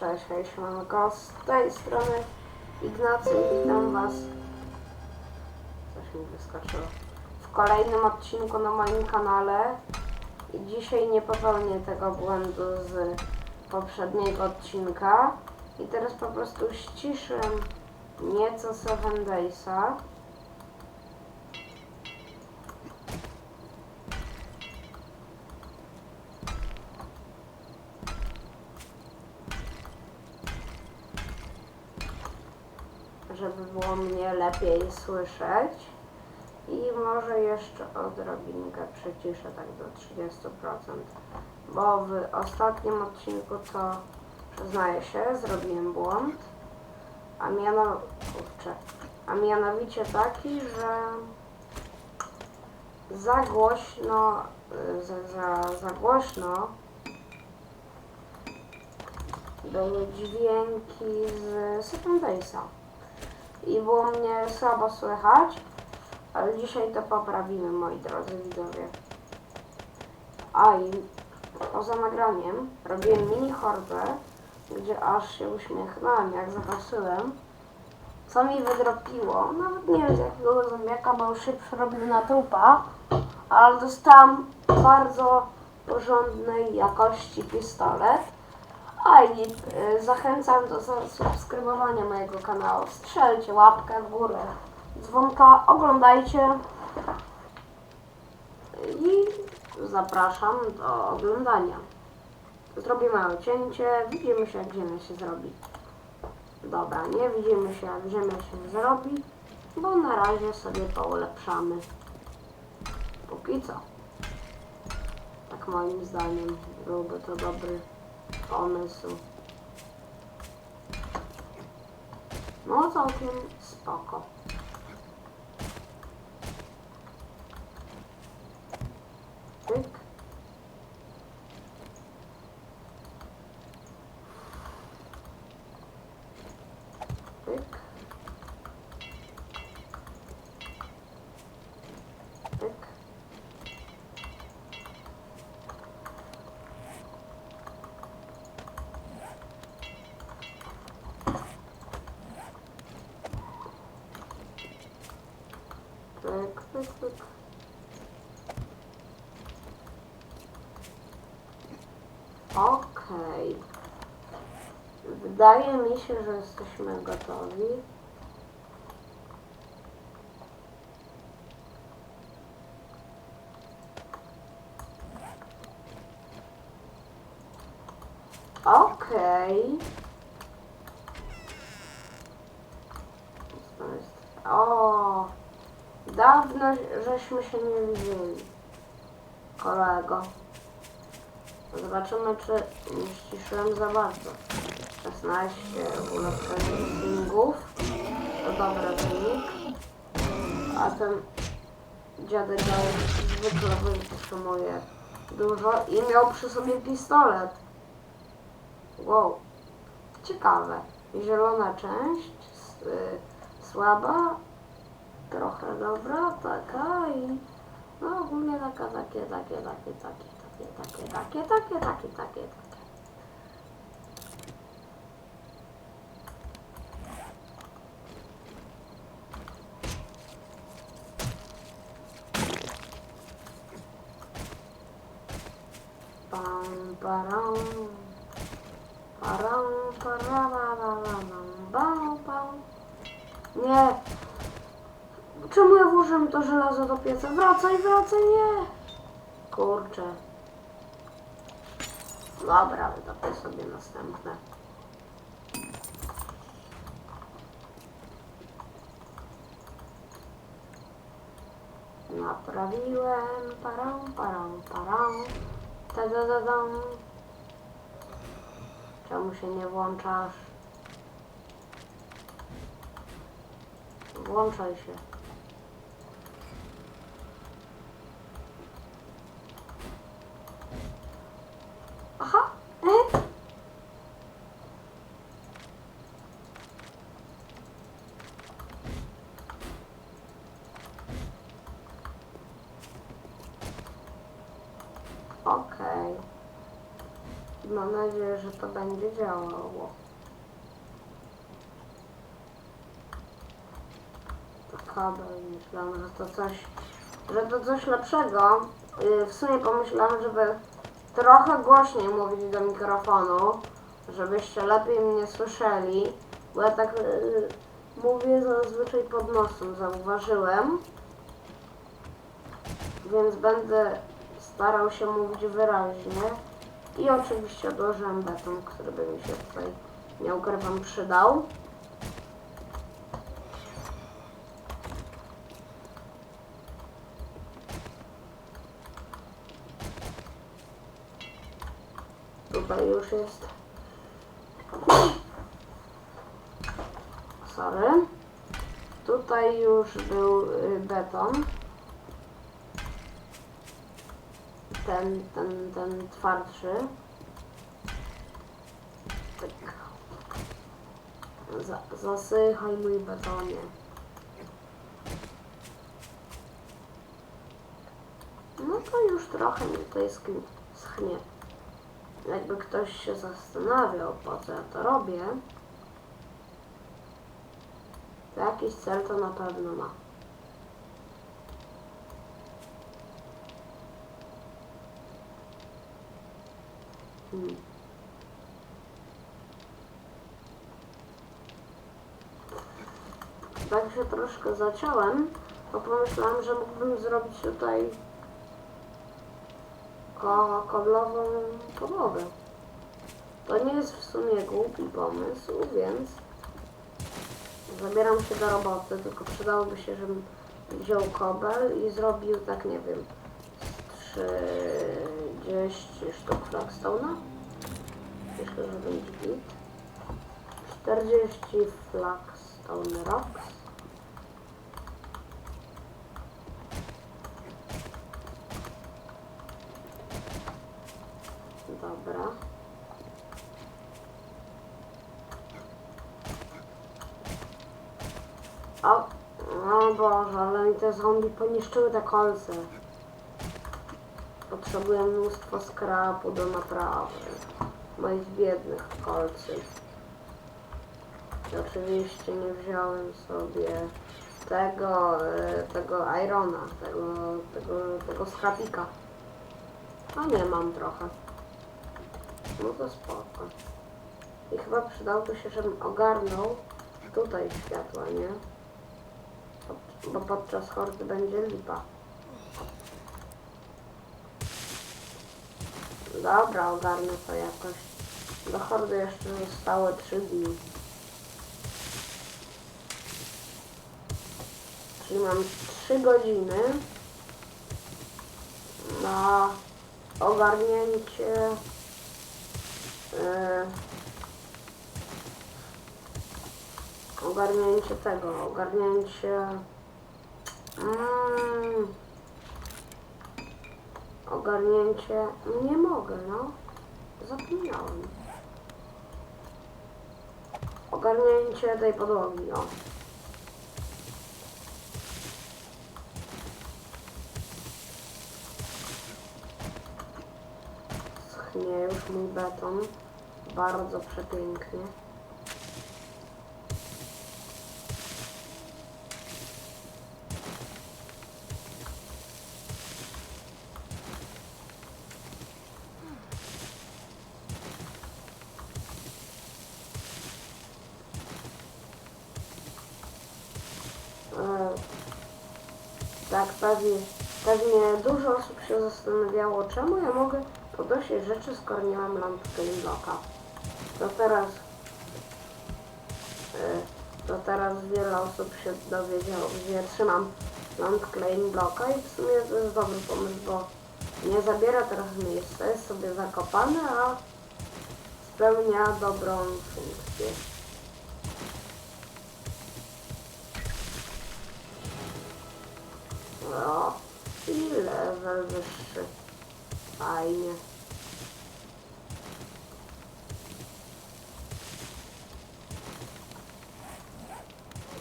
Cześć, hej, siemanko, z tej strony. Ignacy witam was. Coś mi wyskoczyło. W kolejnym odcinku na moim kanale. I dzisiaj nie popełnię tego błędu z poprzedniego odcinka. I teraz po prostu ściszę nieco Seven Daysa żeby było mnie lepiej słyszeć. I może jeszcze odrobinkę przyciszę tak do 30%. Bo w ostatnim odcinku to przyznaję się, zrobiłem błąd. A miano... Kurczę. A mianowicie taki, że za głośno, za, za, za głośno były dźwięki z Second Daysa i było mnie słabo słychać, ale dzisiaj to poprawimy, moi drodzy widzowie. A i poza nagraniem robiłem mini hordę, gdzie aż się uśmiechnąłem, jak zobaczyłem, co mi wydropiło. Nawet nie wiem z jakiego zombiaka, bo już się przerobił na trupa, ale dostałam bardzo porządnej jakości pistolet. A i y, zachęcam do subskrybowania mojego kanału. Strzelcie łapkę w górę, dzwonka, oglądajcie i zapraszam do oglądania. Zrobię małe cięcie, widzimy się jak ziemia się zrobi. Dobra, nie widzimy się jak ziemia się zrobi, bo na razie sobie poulepszamy. Póki co. Tak moim zdaniem byłby to dobry pomysł. No całkiem spoko. Okej. Okay. Wydaje mi się, że jesteśmy gotowi. Okej. Okay. O dawno żeśmy się nie widzieli, kolego. Zobaczymy, czy nie ściszyłem za bardzo. 16 ulepszenie swingów. To dobry wynik. A ten dziadek zwykle wytrzymuje dużo i miał przy sobie pistolet. Wow. Ciekawe. Zielona część, y, słaba, trochę dobra, taka i no ogólnie taka, takie, takie, takie, takie, takie, takie, takie, takie, takie, takie, takie. Pam, param. Param, parararam, bam, bam. Nie. Czemu ja włożyłem to żelazo do pieca? Wracaj, wracaj, nie. Kurczę. Dobra, wydopię sobie następne. Naprawiłem. Param, param, param. Ta da da dam. Czemu się nie włączasz? Włączaj się. Aha! E? Okej. No Mam nadzieję, że to będzie działało. To kabel, myślałam, że to coś, że to coś lepszego. Yy, W sumie pomyślałam, żeby trochę głośniej mówić do mikrofonu, żebyście lepiej mnie słyszeli, bo ja tak yy, mówię zazwyczaj pod nosem, zauważyłem. Więc będę starał się mówić wyraźnie. I oczywiście odłożyłem beton, który by mi się tutaj, nie ukrywam, przydał. Tutaj już jest. Sorry. Tutaj już był y, beton. Ten, ten, ten twardszy. Tak. Za, zasychaj mój betonie. No to już trochę mi tutaj schnie. Jakby ktoś się zastanawiał, po co ja to robię, to jakiś cel to na pewno ma. Tak się troszkę zaciąłem, bo pomyślałam, że mógłbym zrobić tutaj ko koblową podłogę. To nie jest w sumie głupi pomysł, więc zabieram się do roboty, tylko przydałoby się, żebym wziął kobel i zrobił tak, nie wiem, z 30 sztuk flagstone'a. Myślę, że będzie git. 40 flagstone rocks. Dobra. O, o Boże, ale mi te zombie poniszczyły te kolce. Potrzebuję mnóstwo skrapu do naprawy moich biednych kolców. I oczywiście nie wziąłem sobie tego, e, tego irona, tego, tego, tego skrapika. A nie mam trochę. No to spoko. I chyba przydałoby się, żebym ogarnął tutaj światła, nie? Bo podczas hordy będzie lipa. Dobra, ogarnę to jakoś. Do hordy jeszcze zostały 3 dni. Czyli mam 3 godziny na ogarnięcie e, ogarnięcie tego, ogarnięcie mm, ogarnięcie nie mogę, no. Zapomniałem. Ogarnięcie tej podłogi, o. Schnie już mój beton. Bardzo przepięknie E, Tak, pewnie, pewnie dużo osób się zastanawiało, czemu ja mogę podnosić rzeczy, skoro nie mam lampki bloka. To teraz, e, to teraz wiele osób się dowiedziało, że trzymam lampkę bloka i w sumie to jest dobry pomysł, bo nie zabiera teraz miejsca, jest sobie zakopany, a spełnia dobrą funkcję. Level wyższy. Fajnie.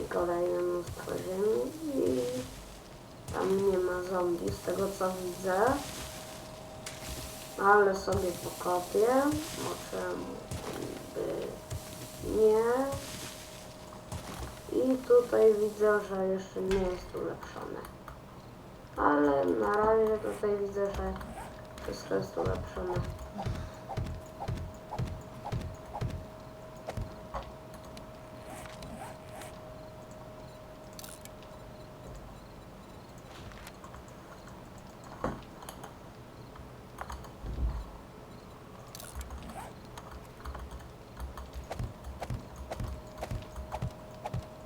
I kolejne mnóstwo ziemi i tam nie ma zombie z tego co widzę. Ale sobie pokopię. Bo czemu by nie. I tutaj widzę, że jeszcze nie jest ulepszone. Ale na razie tutaj widzę, że wszystko jest ulepszone.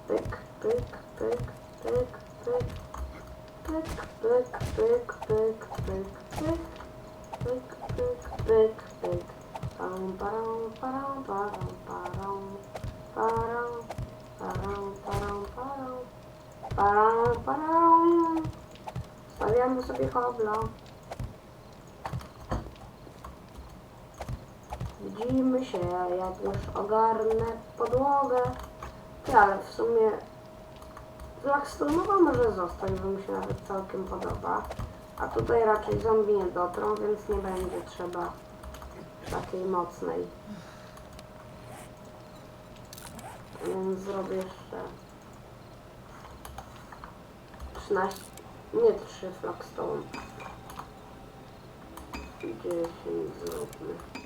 Pyk, pyk, pyk, pyk, pyk, pyk, pyk, pyk. Pyk, pyk, pyk. Param, param, param, param, param. Param, param, param, param. Param, param. Stawiamy sobie hobla. Widzimy się, jak już ogarnę podłogę. Ty, ale w sumie Blackstone'owa może zostać, bo mi się nawet całkiem podoba. A tutaj raczej zombie nie dotrą, więc nie będzie trzeba takiej mocnej. Więc zrobię jeszcze 13, nie 3 Flagstone. 10 zróbmy.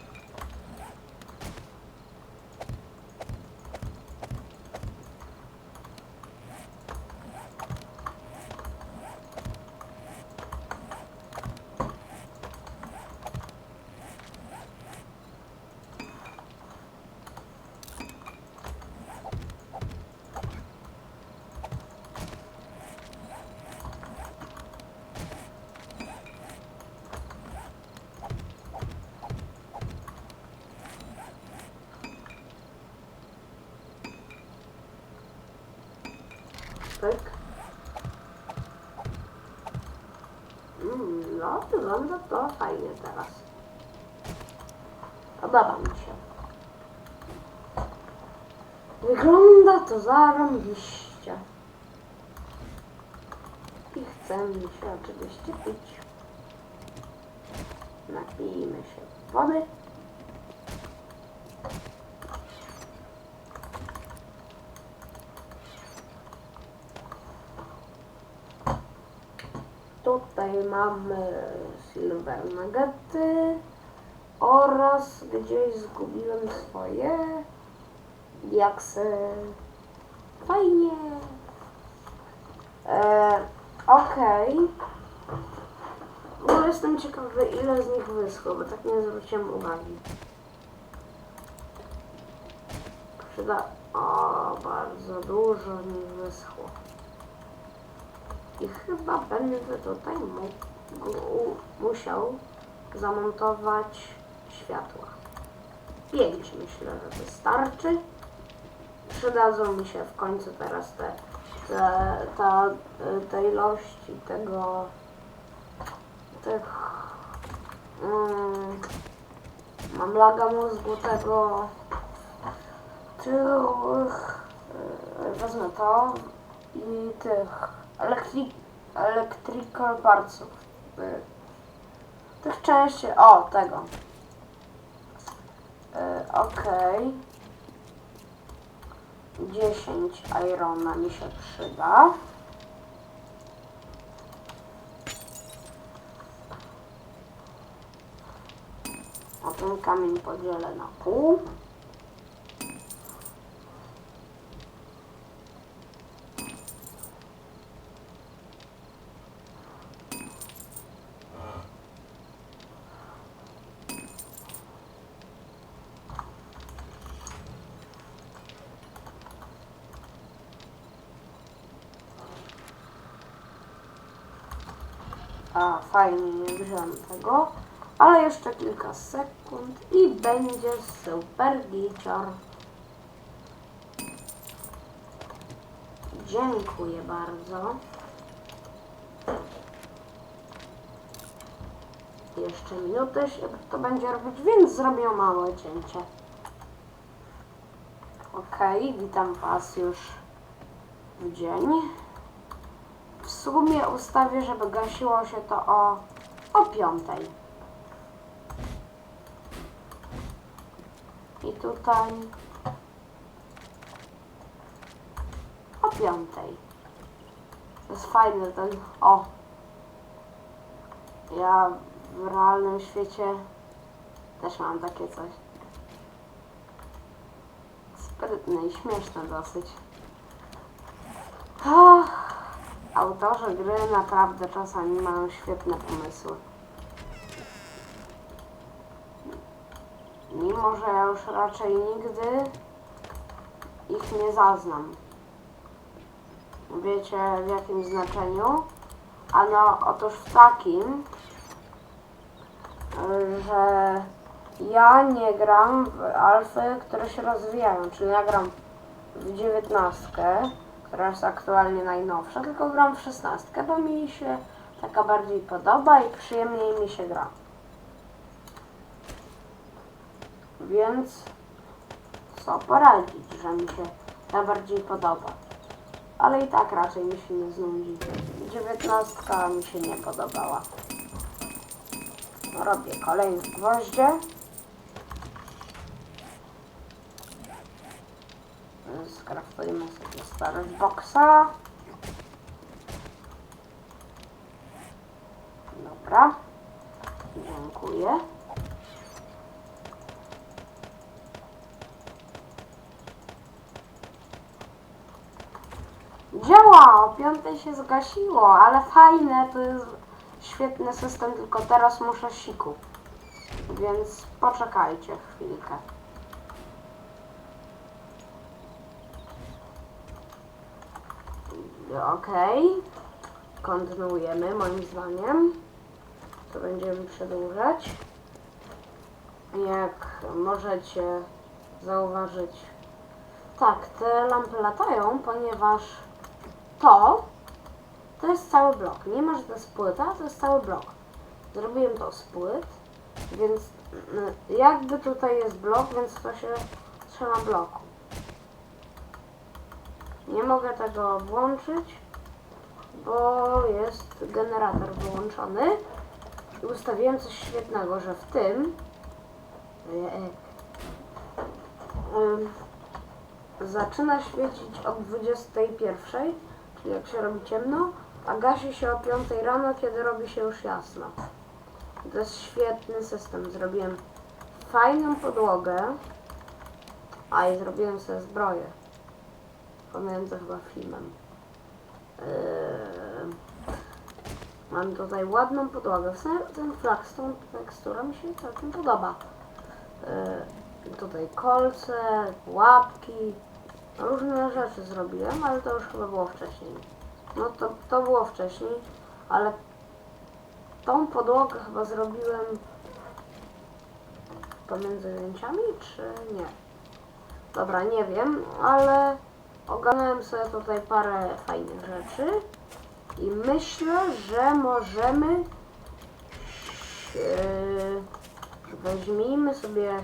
Pyk. Mm, no, wygląda to fajnie teraz. Podoba mi się. Wygląda to zarąbiście. I chce mi się oczywiście pić. Napijmy się wody. Tutaj mamy silver nuggety oraz gdzieś zgubiłem swoje diaksy. Fajnie. E, Okej. Ogóle jestem ciekawy ile z nich wyschło, bo tak nie zwróciłem uwagi. Przyda... O, bardzo dużo nich wyschło. I chyba będę tutaj mógł, musiał zamontować światła. Pięć myślę, że wystarczy. Przydadzą mi się w końcu teraz te, te, ta, te ilości tego tych mm, mam laga mózgu tego tych yy, wezmę to i tych elektri electrical partsów tych części o tego. Yy, okej. 10 irona mi się przyda. A ten kamień podzielę na pół A, fajnie, nie wziąłem tego. Ale jeszcze kilka sekund i będzie super gicior. Dziękuję bardzo. Jeszcze minutę się to będzie robić, więc zrobię małe cięcie. Okej, witam Was już w dzień sumie ustawię, żeby gasiło się to o, o piątej. I tutaj o piątej. To jest fajny ten, o. Ja w realnym świecie też mam takie coś. Sprytne i śmieszne dosyć. Autorzy gry naprawdę czasami mają świetne pomysły. Mimo, że ja już raczej nigdy ich nie zaznam. Wiecie w jakim znaczeniu? Ano, otóż w takim, że ja nie gram w alfy, które się rozwijają, czyli ja gram w dziewiętnastkę, która jest aktualnie najnowsza, tylko gram w szesnastkę, bo mi się taka bardziej podoba i przyjemniej mi się gra. Więc co poradzić, że mi się ta bardziej podoba. Ale i tak raczej mi się nie znudzi. Dziewiętnastka mi się nie podobała. Robię kolejne gwoździe. Skraftujmy sobie starość boksa. Dobra. Dziękuję. Działa! O piątej się zgasiło, ale fajne, to jest świetny system, tylko teraz muszę siku. Więc poczekajcie chwilkę. Okej. Kontynuujemy moim zdaniem. To będziemy przedłużać. Jak możecie zauważyć, tak, te lampy latają, ponieważ to, to jest cały blok. Nie ma, że to jest płyta, to jest cały blok. Zrobiłem to z płyt, więc mm, jakby tutaj jest blok, więc to się trzyma bloku. Nie mogę tego włączyć, bo jest generator wyłączony. I ustawiłem coś świetnego, że w tym zaczyna świecić o 21, czyli jak się robi ciemno, a gasi się o 5 rano, kiedy robi się już jasno. To jest świetny system. Zrobiłem fajną podłogę, a i zrobiłem sobie zbroję. Pomiędzy chyba filmem. Yy, mam tutaj ładną podłogę. W sumie ten flagstone tekstura mi się całkiem podoba. Yy, tutaj kolce, łapki, różne rzeczy zrobiłem, ale to już chyba było wcześniej. No to, to było wcześniej, ale tą podłogę chyba zrobiłem pomiędzy zdjęciami, czy nie? Dobra, nie wiem, ale ogarnąłem sobie tutaj parę fajnych rzeczy i myślę, że możemy weźmijmy sobie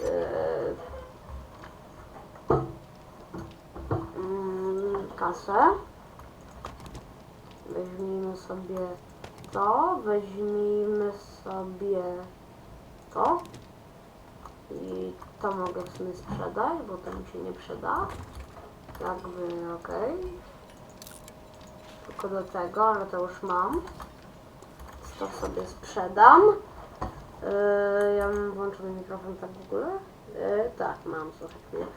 yy, mm, kasę. Weźmijmy sobie to, weźmijmy sobie to i to mogę w sumie sprzedać, bo to mi się nie przyda. Jakby okej. Tylko do tego, ale to już mam. To sobie sprzedam. Yy, ja mam włączony mikrofon tak w ogóle? Yy, tak, mam, słuchajcie.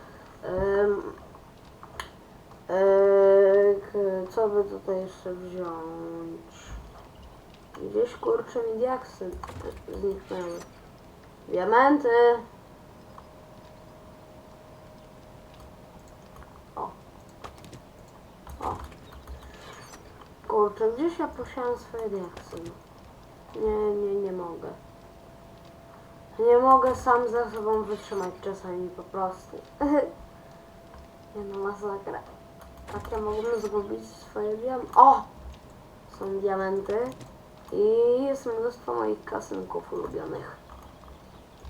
Ym, yy, co by tutaj jeszcze wziąć? Gdzieś kurczę mi diaksy zniknęły. Diamenty! Kurczę, gdzieś ja posiadam swoje diaksy. Nie, nie, nie mogę. Nie mogę sam ze sobą wytrzymać czasami po prostu. nie no, masakra. Tak ja mogłem zgubić swoje diamenty. O! Są diamenty. I jest mnóstwo moich kasynków ulubionych.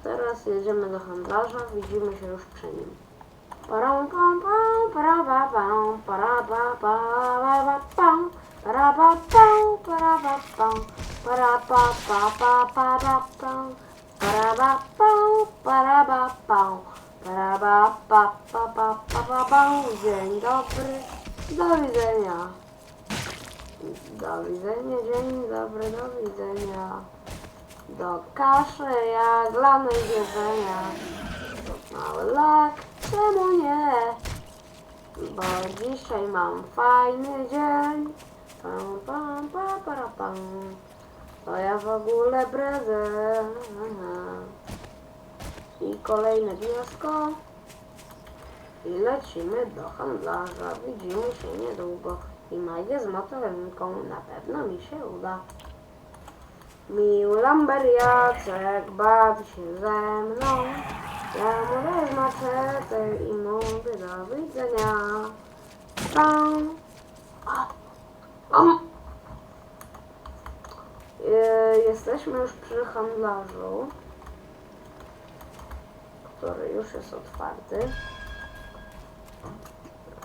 Teraz jedziemy do handlarza, widzimy się już przy nim. Pam, pam, para, pa, pam, para, pa, pa, pa, pa, pam, para, pa, pam, para, pa, pam, para, pa, pa, pa, pa, pa, pam, para, pa, pam, para, pa, pa, para, pa, pa, pa, pa, pa, pa, pa. Dzień dobry, do widzenia. Do widzenia, dzień dobry, do widzenia. Do kaszy jaglanej jedzenia. Mały lak, czemu nie? Bo dzisiaj mam fajny dzień. Pam, pam, pa, para, pam. To ja w ogóle prezent. I kolejne gniazdko. I lecimy do handlarza. Widzimy się niedługo. I Majdę z motorynką na pewno mi się uda. Miły Lamber Jacek bawi się ze mną. Ja mu wezmę i mówię do widzenia. Tam. E, Jesteśmy już przy handlarzu, który już jest otwarty.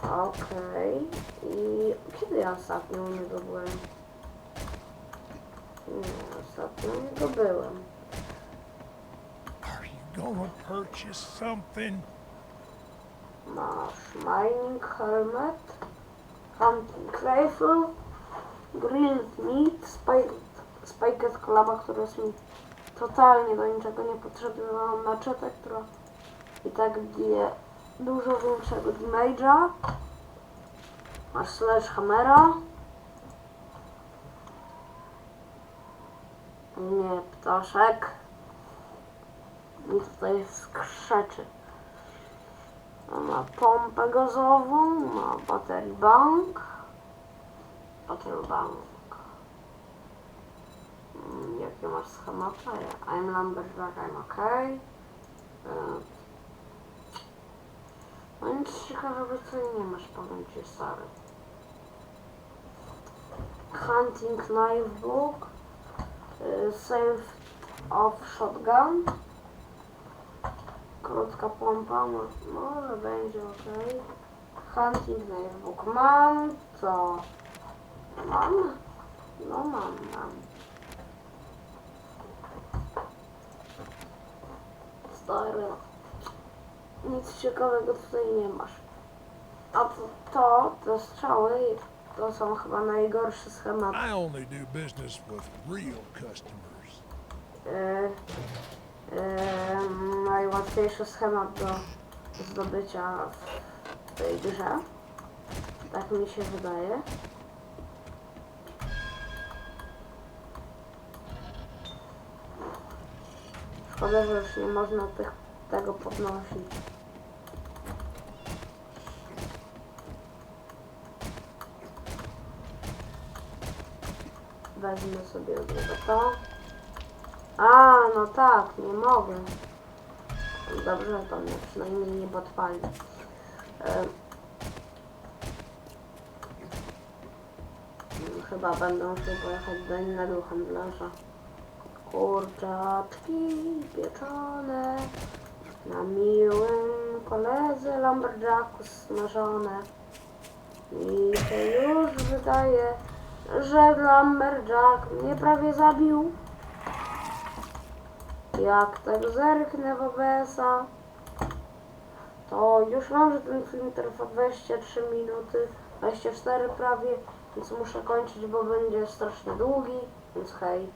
Okej. I kiedy ja ostatnio u niego byłem? Nie, ostatnio u niego byłem. Are you gonna purchase something? Masz mining helmet, hunting rifle, grilled meat, spike, spiked klaba, który jest mi totalnie do niczego nie potrzebny. Mam maczetę, która i tak bije dużo większego damage'a. Masz sledgehammera. Nie, ptaszek. I tutaj skrzeczy. Ma pompę gazową, ma battery bank. Battery bank. Mm, Jakie masz schematy? I'm lumberjack, I'm okay. E, No nic ciekawego co nie masz, powiem ci stary. Hunting knife book. e, Save of shotgun. Krótka pompa, mo- może będzie ok. Hunting knife book. Mam to. Mam? No mam, mam. Stary. Nic ciekawego tutaj nie masz. A to, to, te strzały, to są chyba najgorsze schematy. I only do business with real customers. Yy, yy, najłatwiejszy schemat do zdobycia w tej grze. Tak mi się wydaje. Szkoda, że już nie można tych, tego podnosić. Wezmę sobie od niego to. A, no tak, nie mogę. Dobrze, to mnie przynajmniej nie podpali. Chyba będę musiał pojechać do innego handlarza. Kurczaczki pieczone na miłym koledze lumberjacku smażone. Mi się już wydaje, że lumberjack mnie prawie zabił. Jak tak zerknę w OBS-a, to już mam, że ten film trwa 23 minuty, 24 prawie, więc muszę kończyć, bo będzie strasznie długi, więc hej.